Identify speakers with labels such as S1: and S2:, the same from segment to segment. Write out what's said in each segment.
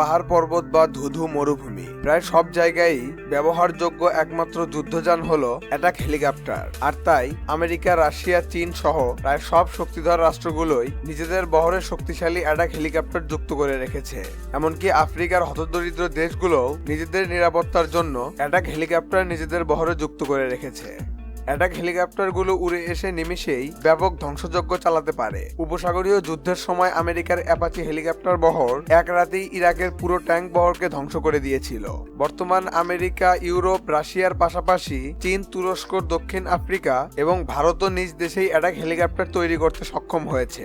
S1: পাহাড় পর্বত বা ধুধু মরুভূমি। প্রায় সব জায়গায় ব্যবহারযোগ্য একমাত্র যুদ্ধযান হল অ্যাটাক হেলিকপ্টার আর তাই আমেরিকা, রাশিয়া, চীন সহ প্রায় সব শক্তিধর রাষ্ট্রগুলোই নিজেদের বহরে শক্তিশালী অ্যাটাক হেলিকপ্টার যুক্ত করে রেখেছে। এমনকি আফ্রিকার হতদরিদ্র দেশগুলোও নিজেদের নিরাপত্তার জন্য অ্যাটাক হেলিকপ্টার নিজেদের বহরে যুক্ত করে রেখেছে। অ্যাটাক হেলিকপ্টারগুলো উড়ে এসে নিমিষেই ব্যাপক ধ্বংসযজ্ঞ চালাতে পারে। উপসাগরীয় যুদ্ধের সময় আমেরিকার অ্যাপাচি হেলিকপ্টার বহর এক রাতেই ইরাকের পুরো ট্যাঙ্ক বহরকে ধ্বংস করে দিয়েছিল। বর্তমান আমেরিকা, ইউরোপ, রাশিয়ার পাশাপাশি চীন, তুরস্ক, দক্ষিণ আফ্রিকা এবং ভারতও নিজ দেশেই অ্যাটাক হেলিকপ্টার তৈরি করতে সক্ষম হয়েছে।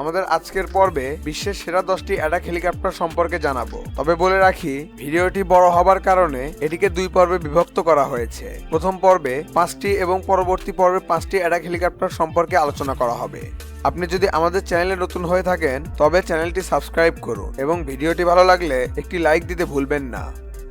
S1: আমাদের আজকের পর্বে বিশ্বের সেরা দশটি অ্যাডাক হেলিকপ্টার সম্পর্কে জানাব। তবে বলে রাখি, ভিডিওটি বড় হবার কারণে এটিকে দুই পর্বে বিভক্ত করা হয়েছে। প্রথম পর্বে পাঁচটি এবং পরবর্তী পর্বে পাঁচটি অ্যাডাক হেলিকপ্টার সম্পর্কে আলোচনা করা হবে। আপনি যদি আমাদের চ্যানেলে নতুন হয়ে থাকেন, তবে চ্যানেলটি সাবস্ক্রাইব করুন এবং ভিডিওটি ভালো লাগলে একটি লাইক দিতে ভুলবেন না।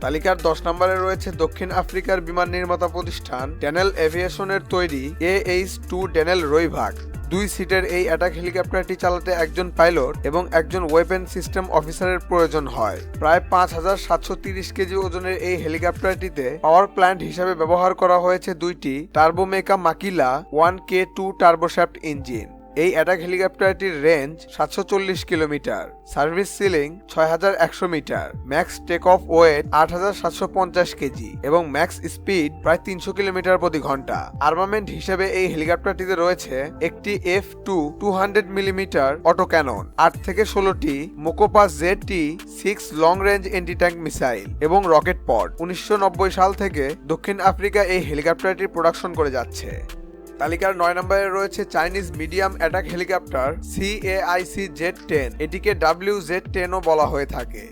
S1: তালিকার দশ নম্বরে রয়েছে দক্ষিণ আফ্রিকার বিমান নির্মাতা প্রতিষ্ঠান ড্যানেল এভিয়েশনের তৈরি এ এইচ টু ড্যানেল রইভাগ দুই সিটের এই অ্যাটাক হেলিকপ্টারটি চালাতে একজন পাইলট এবং একজন ওয়েপেন সিস্টেম অফিসারের প্রয়োজন হয়। প্রায় পাঁচ হাজার সাতশো তিরিশ কেজি ওজনের এই হেলিকপ্টারটিতে পাওয়ার প্ল্যান্ট হিসাবে ব্যবহার করা হয়েছে দুইটি Turbomeca Makila one K two turboshaft engine এই অ্যাটাক হেলিকপ্টারটির রেঞ্জ সাতশো চল্লিশ কিলোমিটার সার্ভিস সিলিং ছয় হাজার একশো metre max take off weight আট হাজার সাতশো পঞ্চাশ কেজি এবং ম্যাক্স স্পিড প্রায় তিনশো কিলোমিটার প্রতি ঘণ্টা। আর্মামেন্ট হিসেবে এই হেলিকপ্টারটিতে রয়েছে একটি F two two hundred millimetre auto cannon আট থেকে ষোলোটি Mokopas Z T six long range anti tank missile এবং রকেট পড উনিশশো সাল থেকে দক্ষিণ আফ্রিকা এই হেলিকপ্টারটির প্রোডাকশন করে যাচ্ছে। তালিকার নয় নম্বরে রয়েছে Chinese medium attack helicopter CAIC Z ten এটিকে ডাব্লিউ জেড টেনও বলা হয়ে থাকে।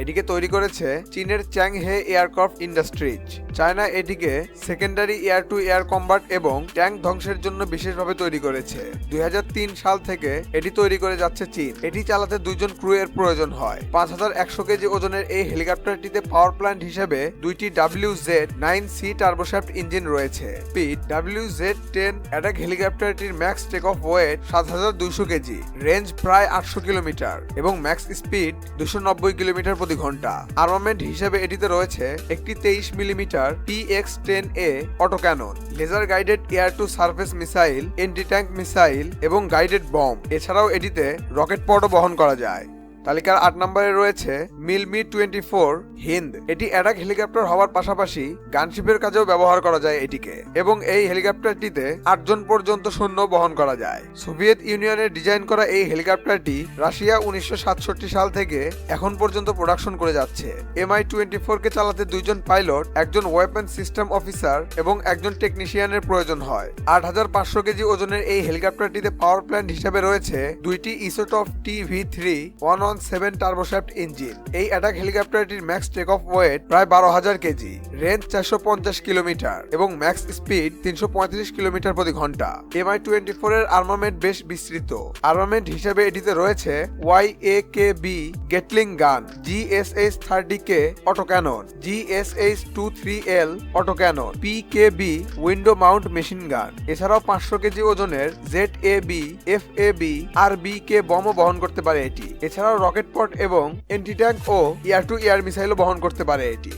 S1: এটিকে তৈরি করেছে চীনের চ্যাংহে এয়ারক্রাফট ইন্ডাস্ট্রিজ। চায়না এটিকে secondary air to air combat এবং ট্যাঙ্ক ধ্বংসের জন্য বিশেষভাবে তৈরি করেছে। দুই হাজার তিন সাল থেকে এটি তৈরি করে যাচ্ছে চীন। এটি চালাতে দুইজন ক্রু এর প্রয়োজন হয়। পাঁচ হাজার একশো কেজি ওজনের এই হেলিকপ্টারটিতে পাওয়ার প্ল্যান্ট হিসেবে দুইটি W Z nine C turboshaft engine রয়েছে। Speed W Z ten attack হেলিকপ্টারটির max take off weight সাত হাজার দুইশো কেজি রেঞ্জ প্রায় আটশো কিলোমিটার এবং ম্যাক্স স্পিড দুশো নব্বই কিলোমিটার প্রতি ঘণ্টা। আর্মামেন্ট হিসেবে এটিতে রয়েছে একটি তেইশ millimetre P X ten A auto cannon laser guided air to surface missile anti tank missile এবং গাইডেড বম এছাড়াও এটিতে রকেট পডও বহন করা যায়। তালিকার আট নম্বরে রয়েছে মিলমি টোয়েন্টি ফোর হিন্দ। এটি অ্যাটাক হেলিকপ্টার হওয়ার পাশাপাশি গানশিপের কাজেও ব্যবহার করা যায় এটিকে, এবং এই হেলিকপ্টারটিতে আটজন পর্যন্ত সৈন্য বহন করা যায়। সোভিয়েত ইউনিয়নের ডিজাইন করা এই হেলিকপ্টারটি রাশিয়া উনিশশো সাতষট্টি সাল থেকে এখন পর্যন্ত প্রোডাকশন করে যাচ্ছে। এমআই টোয়েন্টি ফোর কে চালাতে দুইজন পাইলট, একজন ওয়েপন সিস্টেম অফিসার এবং একজন টেকনিশিয়ানের প্রয়োজন হয়। আট হাজার পাঁচশো কেজি ওজনের এই হেলিকপ্টারটিতে পাওয়ার প্ল্যান্ট হিসেবে রয়েছে দুইটি Isotov T V three, one one seven turboshaft engine এই অ্যাটাক হেলিকপ্টারটির ম্যাক্স টেক অফ ওয়েট প্রায় বারো হাজার কেজি রেঞ্জ চারশো পঞ্চাশ কিলোমিটার এবং ম্যাক্স স্পিড তিনশো পঁয়ত্রিশ কিলোমিটার প্রতি ঘণ্টা। এমআই টোয়েন্টি ফোর এর আর্মামেন্ট বেশ বিস্তৃত। আর্মামেন্ট হিসেবে এটিতে রয়েছে Y A K B gatling gun GSH thirty K auto cannon GSH two three L auto cannon P K B window mount machine gun এছাড়াও পাঁচশো কেজি ওজনের Z A B F A B R B K বমও বহন করতে পারে এটি। এছাড়াও rocket pod এবং anti tank ও এয়ার টু এয়ার মিসাইলও বহন করতে পারে এটি।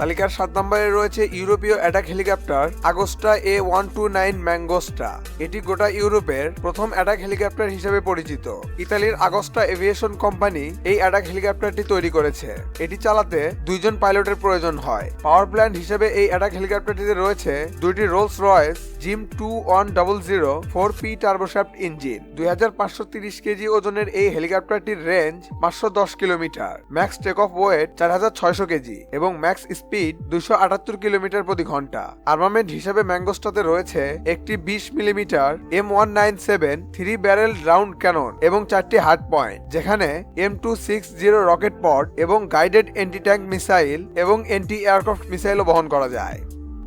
S1: তালিকার সাত নম্বরে রয়েছে ইউরোপীয় attack helicopter Agusta A one two nine Mangusta. এটি গোটা ইউরোপের প্রথম অ্যাটাক হেলিকপ্টার হিসেবে পরিচিত। ইতালির আগস্টা এভিয়েশন কোম্পানি এই অ্যাটাক হেলিকপ্টারটি তৈরি করেছে। এটি চালাতে দুইজন পাইলটের প্রয়োজন হয়। পাওয়ার প্ল্যান্ট হিসেবে এই অ্যাটাক হেলিকপ্টারটিতে রয়েছে দুইটি Rolls Royce Gem two one double zero four P turboshaft engine. দুই হাজার পাঁচশো তিরিশ কেজি ওজনের এই হেলিকপ্টারটির রেঞ্জ পাঁচশো দশ kilometre. Max take off weight চার হাজার ছয়শো কেজি এবং ম্যাক্স স্পিড দুশো আটাত্তর কিলোমিটার প্রতি ঘণ্টা। আর্মামেন্ট হিসাবে ম্যাঙ্গোস্টাতে রয়েছে একটি বিশ millimetre M one nine seven three barrel round cannon এবং চারটি হার্ড পয়েন্ট, যেখানে M two six zero rocket pod এবং গাইডেড এন্টি ট্যাঙ্ক মিসাইল এবং এন্টি এয়ারক্রাফট মিসাইলও বহন করা যায়।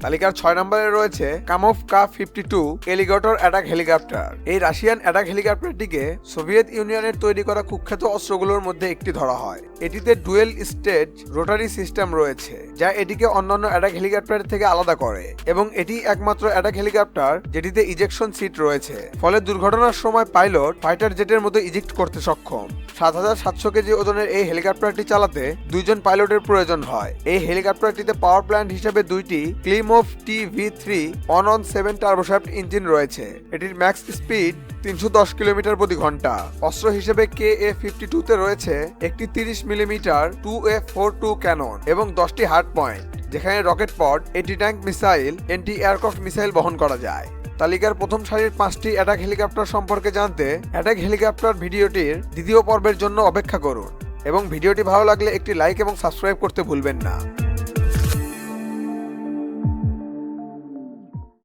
S1: তালিকার ছয় নম্বরে রয়েছে Kamov Ka fifty two Alligator attack helicopter. এই রাশিয়ান অ্যাটাক হেলিকপ্টারটিকে সোভিয়েত ইউনিয়নের তৈরি করা কুখ্যাত অস্ত্রগুলোর মধ্যে একটি ধরা হয়। এটিতে ডুয়েল স্টেজ রোটারি সিস্টেম রয়েছে, যা এটিকে অন্যান্য অ্যাটাক হেলিকপ্টার থেকে আলাদা করে এবং এটি একমাত্র অ্যাটাক হেলিকপ্টার যেটিতে ইজেকশন সিট রয়েছে। ফলে দুর্ঘটনার সময় পাইলট ফাইটার জেটের মতো ইজেক্ট করতে সক্ষম। সাত হাজার সাতশো কেজি ওজনের এই হেলিকপ্টারটি চালাতে দুইজন পাইলটের প্রয়োজন হয়। এই হেলিকপ্টারটিতে পাওয়ার প্ল্যান্ট হিসেবে দুইটি Klimov T V three one one seven turboshaft engine রয়েছে। এটির ম্যাক্স স্পিড তিনশো দশ কিলোমিটার প্রতি ঘণ্টা। অস্ত্র হিসেবে কে এ ফিফটি টুতে রয়েছে একটি তিরিশ millimetre two A four two cannon এবং দশটি হার্ড পয়েন্ট যেখানে rocket pod anti tank missile anti aircraft missile বহন করা যায়। তালিকার প্রথম সারির পাঁচটি অ্যাটাক হেলিকপ্টার সম্পর্কে জানতে অ্যাটাক হেলিকপ্টার ভিডিওটির দ্বিতীয় পর্বের জন্য অপেক্ষা করুন। এবং ভিডিওটি ভালো লাগলে একটি লাইক এবং সাবস্ক্রাইব করতে ভুলবেন না।